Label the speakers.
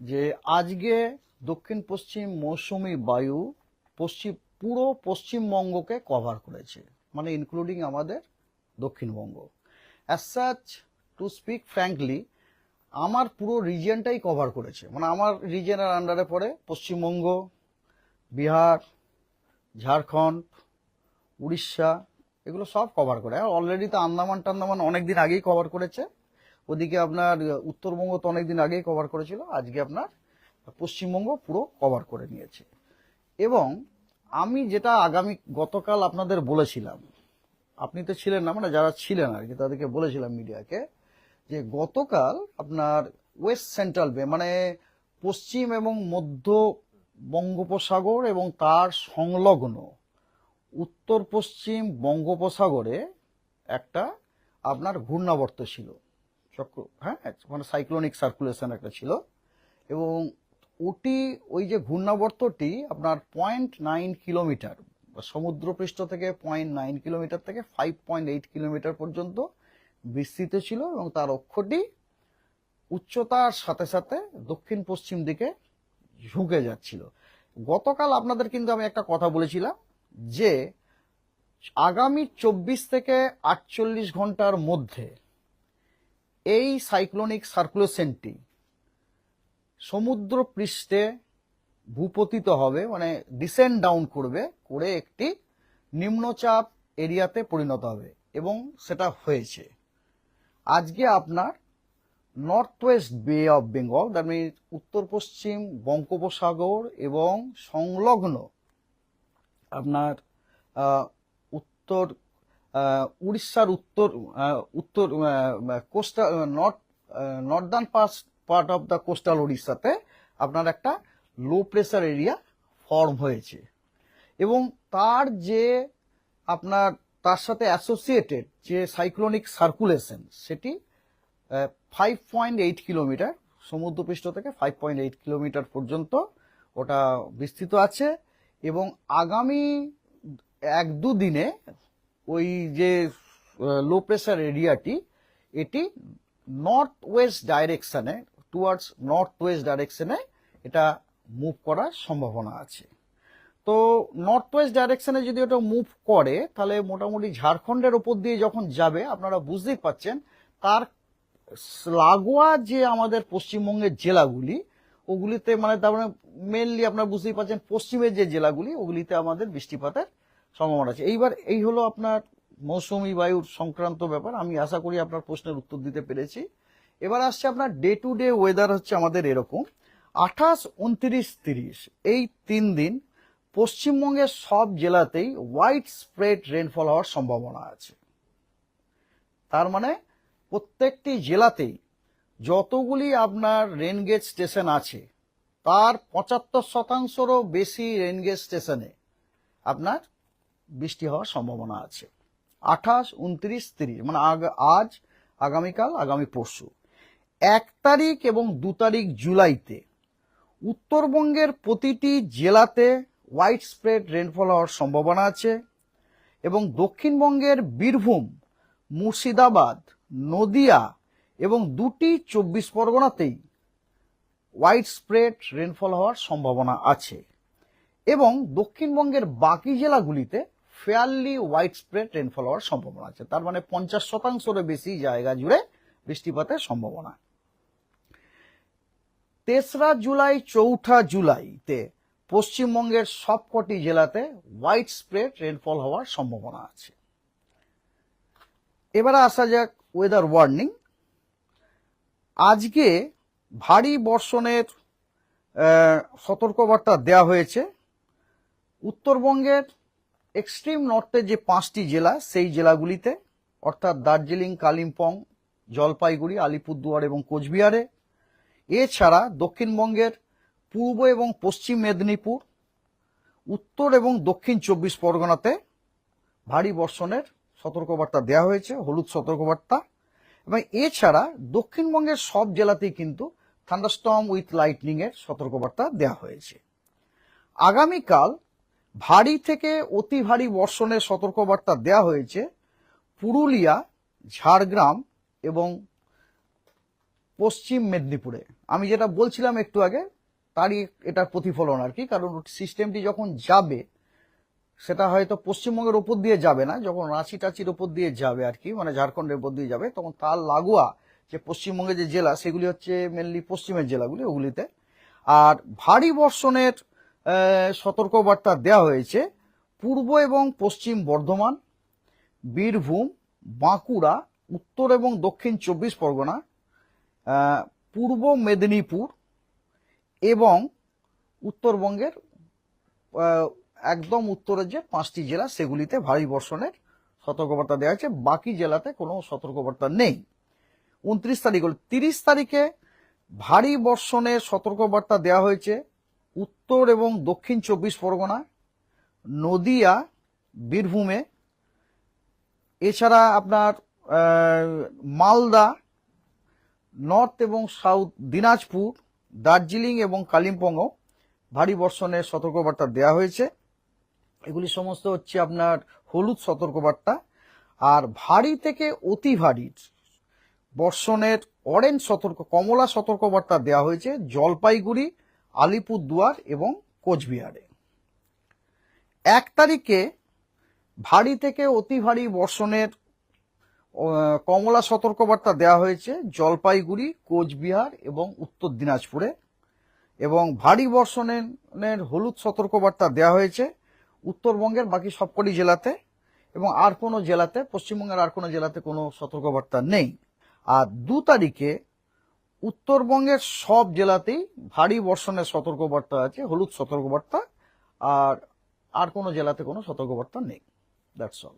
Speaker 1: যে আজকে দক্ষিণ পশ্চিম মৌসুমী বায়ু পশ্চিম, পুরো পশ্চিমবঙ্গকে কভার করেছে মানে ইনক্লুডিং আমাদের Dakshinbanga. As such to speak frankly আমার পুরো রিজিয়নটাই কভার করেছে। মানে আমার রিজিয়নের আন্ডারে পড়ে পশ্চিমবঙ্গ, বিহার, ঝাড়খণ্ড, উড়িষ্যা, এগুলো সব কভার করে। অলরেডি তো আন্দামান টান্দামান অনেক দিন আগেই কভার করেছে। ওদিকে আপনার, উত্তরবঙ্গ তো অনেক দিন আগেই কভার করেছিল, আজকে আপনার পশ্চিমবঙ্গ পুরো কভার করে নিয়েছে। এবং আমি যেটা আগামী গতকাল আপনাদের বলেছিলাম, আপনি তো ছিলেন না মানে যারা ছিলেন আর কি, তাদেরকে বলেছিলাম মিডিয়াকে, যে গতকাল আপনার ওয়েস্ট সেন্ট্রাল বে মানে পশ্চিম এবং মধ্য বঙ্গোপসাগর এবং তার সংলগ্ন উত্তর পশ্চিম বঙ্গোপসাগরে একটা আপনার ঘূর্ণাবর্ত ছিল। চক্র হ্যাঁ মানে সাইক্লোনিক সার্কুলেশন একটা ছিল। এবং ওটি, ওই যে ঘূর্ণাবর্তটি আপনার পয়েন্ট নাইন কিলোমিটার সমুদ্রপৃষ্ঠ থেকে পয়েন্ট নাইন কিলোমিটার থেকে ফাইভ পয়েন্ট এইট কিলোমিটার পর্যন্ত বিস্তৃত ছিল এবং তার অক্ষটি উচ্চতার সাথে সাথে দক্ষিণ পশ্চিম দিকে ঝুঁকে যাচ্ছিল। গতকাল আপনাদের কিন্তু আমি একটা কথা বলেছিলাম যে আগামী চব্বিশ থেকে আটচল্লিশ ঘণ্টার মধ্যে এই সাইক্লোনিক সার্কুলেশনটি সমুদ্র পৃষ্ঠে ভূপতিত হবে মানে ডিসেন্ড ডাউন করবে, করে একটি নিম্নচাপ এরিয়াতে পরিণত হবে এবং সেটা হয়েছে। আজকে আপনার north west Bay of Bengal that mean উত্তর, পশ্চিম বঙ্গোপসাগর এবং সংলগ্ন আপনার উত্তর উড়িষ্যার উত্তর উত্তর coastal north northern pass part of the coastal উড়িষ্যাতে আপনার একটা লো প্রেশার এরিয়া ফর্ম হয়েছে। এবং তার যে আপনার, তার সাথে অ্যাসোসিয়েটেড যে সাইক্লোনিক সার্কুলেশন সেটি ফাইভ পয়েন্ট এইট কিলোমিটার সমুদ্রপৃষ্ঠ থেকে ফাইভ পয়েন্ট এইট কিলোমিটার পর্যন্ত ওটা বিস্তৃত আছে। এবং আগামী এক দু দিনে ওই যে লো প্রেসার এরিয়াটি এটি নর্থ ওয়েস্ট ডাইরেকশনে টুয়ার্ডস নর্থ ওয়েস্ট ডাইরেকশনে এটা মুভ করার সম্ভাবনা আছে। তো নর্থ ওয়েস্ট ডাইরেকশনে যদি ওটা মুভ করে, তাহলে মোটামুটি ঝাড়খণ্ডের ওপর দিয়ে যখন যাবে, আপনারা বুঝতেই পাচ্ছেন, তার লাগোয়া যে আমাদের পশ্চিমবঙ্গের জেলাগুলি, ওগুলিতে মানে তার মানে মেনলি আপনারা বুঝতেই পারছেন পশ্চিমের যে জেলাগুলি, ওগুলিতে আমাদের বৃষ্টিপাতের সম্ভাবনা আছে। এইবার এই হলো আপনার মৌসুমী বায়ুর সংক্রান্ত ব্যাপার। আমি আশা করি আপনার প্রশ্নের উত্তর দিতে পেরেছি। এবার আসছে আপনার ডে টু ডে ওয়েদার হচ্ছে আমাদের এরকম। আঠাশ, উনত্রিশ, তিরিশ। এই তিন দিন পশ্চিমবঙ্গের সব জেলাতেই হোয়াইট স্প্রেড রেনফল হওয়ার সম্ভাবনা আছে। তার মানে প্রত্যেকটি জেলাতেই যতগুলি আপনার রেনগেজ স্টেশন আছে, তার পঁচাত্তর শতাংশেরও বেশি রেনগেজ স্টেশনে আপনার বৃষ্টি হওয়ার সম্ভাবনা আছে। আঠাশ, উনত্রিশ, তিরিশ মানে আজ, আগামীকাল, আগামী পরশু। এক তারিখ এবং দু তারিখ জুলাইতে উত্তরবঙ্গের প্রতিটি জেলাতে হোয়াইট স্প্রেড রেনফল হওয়ার সম্ভাবনা আছে এবং দক্ষিণবঙ্গের বীরভূম, মুর্শিদাবাদ, নদিয়া এবং দুটি চব্বিশ পরগনাতেই হোয়াইট স্প্রেড রেনফল হওয়ার সম্ভাবনা আছে এবং দক্ষিণবঙ্গের বাকি জেলাগুলিতে ফেয়ারলি হোয়াইট স্প্রেড রেনফল হওয়ার সম্ভাবনা আছে। তার মানে পঞ্চাশ শতাংশেরও বেশি জায়গা জুড়ে বৃষ্টিপাতের সম্ভাবনা। তেসরা জুলাই, চৌঠা জুলাইতে পশ্চিমবঙ্গের সবকটি জেলাতে হোয়াইট স্প্রেড রেনফল হওয়ার সম্ভাবনা আছে। এবারে আসা যাক ওয়েদার ওয়ার্নিং আজকে ভারী বর্ষণের সতর্কবার্তা দেওয়া হয়েছে। উত্তরবঙ্গের এক্সট্রিম নর্থের যে পাঁচটি জেলা, সেই জেলাগুলিতে, অর্থাৎ দার্জিলিং, কালিম্পং, জলপাইগুড়ি, আলিপুরদুয়ার এবং কোচবিহারে, এছাড়া দক্ষিণবঙ্গের পূর্ব এবং পশ্চিম মেদিনীপুর, উত্তর এবং দক্ষিণ চব্বিশ পরগনাতে ভারী বর্ষণের সতর্কবার্তা দেওয়া হয়েছে, হলুদ সতর্কবার্তা। এবং এছাড়া দক্ষিণবঙ্গের সব জেলাতেই কিন্তু থান্ডারস্টর্ম উইথ লাইটনিং এর সতর্কবার্তা দেওয়া হয়েছে। আগামীকাল ভারী থেকে অতি ভারী বর্ষণের সতর্কবার্তা দেওয়া হয়েছে। পুরুলিয়া, ঝাড়গ্রাম এবং পশ্চিম মেদিনীপুরে। আমি যেটা বলছিলাম একটু আগে, তারই এটার প্রতিফলন আর কি, কারণ সিস্টেমটি যখন যাবে, সেটা হয়তো পশ্চিমবঙ্গের উপর দিয়ে যাবে না, যখন রাঁচি টাচির উপর দিয়ে যাবে আর কি মানে ঝাড়খণ্ডের উপর দিয়ে যাবে, তখন তার লাগোয়া যে পশ্চিমবঙ্গের যে জেলা, সেগুলি হচ্ছে মেনলি পশ্চিমের জেলাগুলি, ওগুলিতে। আর ভারী বর্ষণের সতর্কবার্তা দেওয়া হয়েছে। পূর্ব এবং পশ্চিম বর্ধমান, বীরভূম, বাঁকুড়া, উত্তর এবং দক্ষিণ চব্বিশ পরগনা পূর্ব মেদিনীপুর এবং উত্তরবঙ্গের একদম উত্তরের যে পাঁচটি জেলা সেগুলিতে ভারী বর্ষণের সতর্কবার্তা দেওয়া হয়েছে। বাকি জেলাতে কোনো সতর্কবার্তা নেই। উনত্রিশ তারিখ হল, তিরিশ তারিখে ভারী বর্ষণের সতর্কবার্তা দেওয়া হয়েছে। উত্তর এবং দক্ষিণ চব্বিশ পরগনা, নদিয়া, বীরভূমে, এছাড়া আপনার মালদা, নর্থ এবং সাউথ দিনাজপুর, দার্জিলিং এবং কালিম্পংও ভারী বর্ষণের সতর্কবার্তা দেওয়া হয়েছে। এগুলি সমস্ত হচ্ছে আপনার হলুদ সতর্কবার্তা। আর ভারী থেকে অতি ভারী বর্ষণের অরেঞ্জ সতর্ক, কমলা সতর্কবার্তা দেওয়া হয়েছে। জলপাইগুড়ি আলিপুরদুয়ার এবং কোচবিহারে। এক তারিখে ভারী থেকে অতি ভারী বর্ষণের কমলা সতর্কবার্তা দেওয়া হয়েছে জলপাইগুড়ি, কোচবিহার এবং উত্তর দিনাজপুরে এবং ভারী বর্ষণের হলুদ সতর্কবার্তা দেওয়া হয়েছে উত্তরবঙ্গের বাকি সবকটি জেলাতে এবং আর কোনো জেলাতে, পশ্চিমবঙ্গের আর কোনো জেলাতে কোনো সতর্কবার্তা নেই। আর দু তারিখে উত্তরবঙ্গের সব জেলাতেই ভারী বর্ষণের সতর্কবার্তা আছে, হলুদ সতর্কবার্তা, আর আর কোনো জেলাতে কোনো সতর্কবার্তা নেই দ্যাটস অল